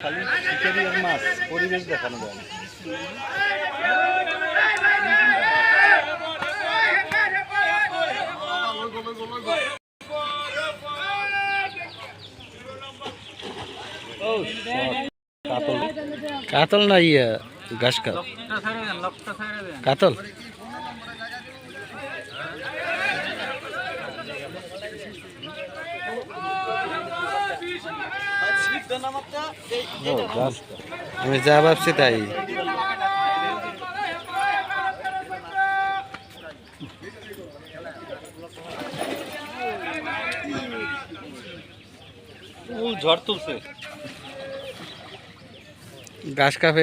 খালি শিকারি আর মাছ পরিবেশ দেখানো যায় কাতল কাতল না ইয়া ঘাস কাপ কাতল? আমি যা ভাবছি তাই। ঝড় তুলছে। ঝড় কাপে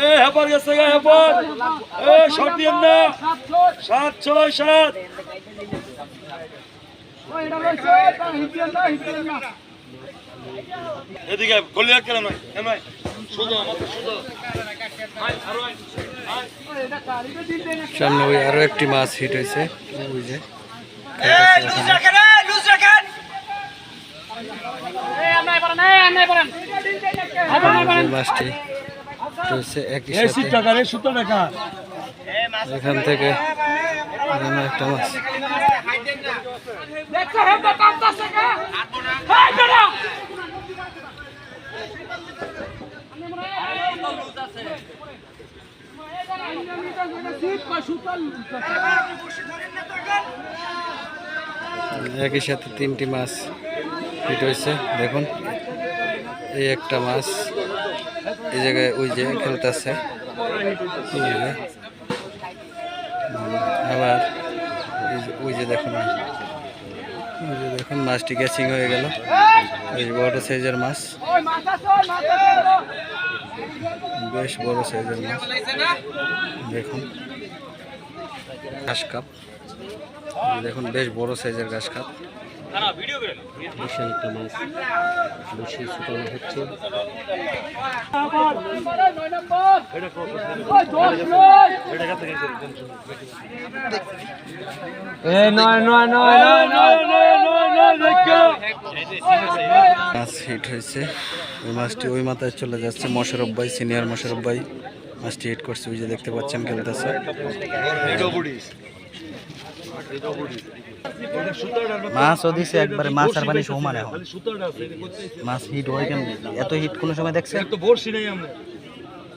এ হেপার গেছে গা হেপার। এ শট দিয়েন না। সাত ছয় সাত। এদিকে গলি রাখ কেন নয় কেন নয় শুধু আমাকে শুধু সামনে ওই আরও একটি মাছ হিট হয়েছে। ওই যে মাছটি চলছে একই সাথে। এখান থেকে একটা মাছ। একই সাথে তিনটি মাছ হিট হয়েছে, দেখুন। এই একটা মাছ এই জায়গায় ওই যে খেলতেছে। ওই আবার ওই যে দেখুন ওই যে। দেখুন, মাছটি গ্যাসিং হয়ে গেল। যে বড় সাইজের মাছ। বেশ বড় সাইজের মাছ দেখুন ঘাস কাপ দেখুন বেশ বড় সাইজের ঘাস কাপ বিশাল মাছ বেশি শুকানো হচ্ছে মাছ হিট হয়েছে। ওই মাছটি ওই মাথায় চলে যাচ্ছে মশরফ ভাই সিনিয়র মশরফ ভাই। মাছটি হিট করছে, ওই যে দেখতে পাচ্ছেন খেলতেছে। মাছও দিছে একবারে, মাছ আর পানি সমান এখন মাছ হিট হয় কেন এত হিট কোনো সময় দেখছে তো নাই আমরা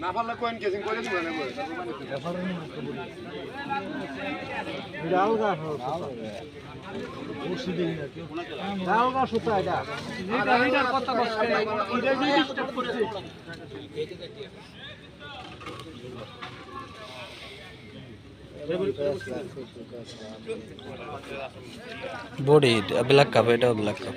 এটা তো বর্ষি নাই আমরা রে বর্ষি সিটটা বর্ষি নাই তো কাইটা দেন নাকি সুতাটা কাইটা দেন নাকি বডি ব্ল্যাক কাপ এটাও ব্ল্যাক কাপ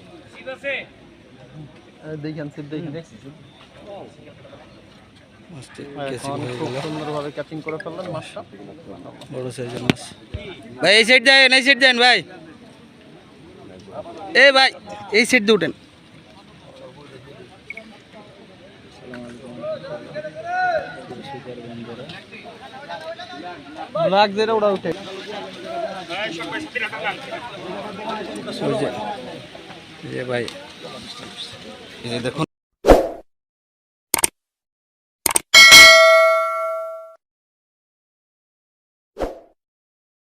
দেখেন সিপ দেখেন ভাই এই সাইড দেন এই সাইড দেন ভাই। এ ভাই এই সাইড দিয়ে উঠেন। ব্ল্যাক যেটা ওটা উঠে। যে- ভাই। এই দেখুন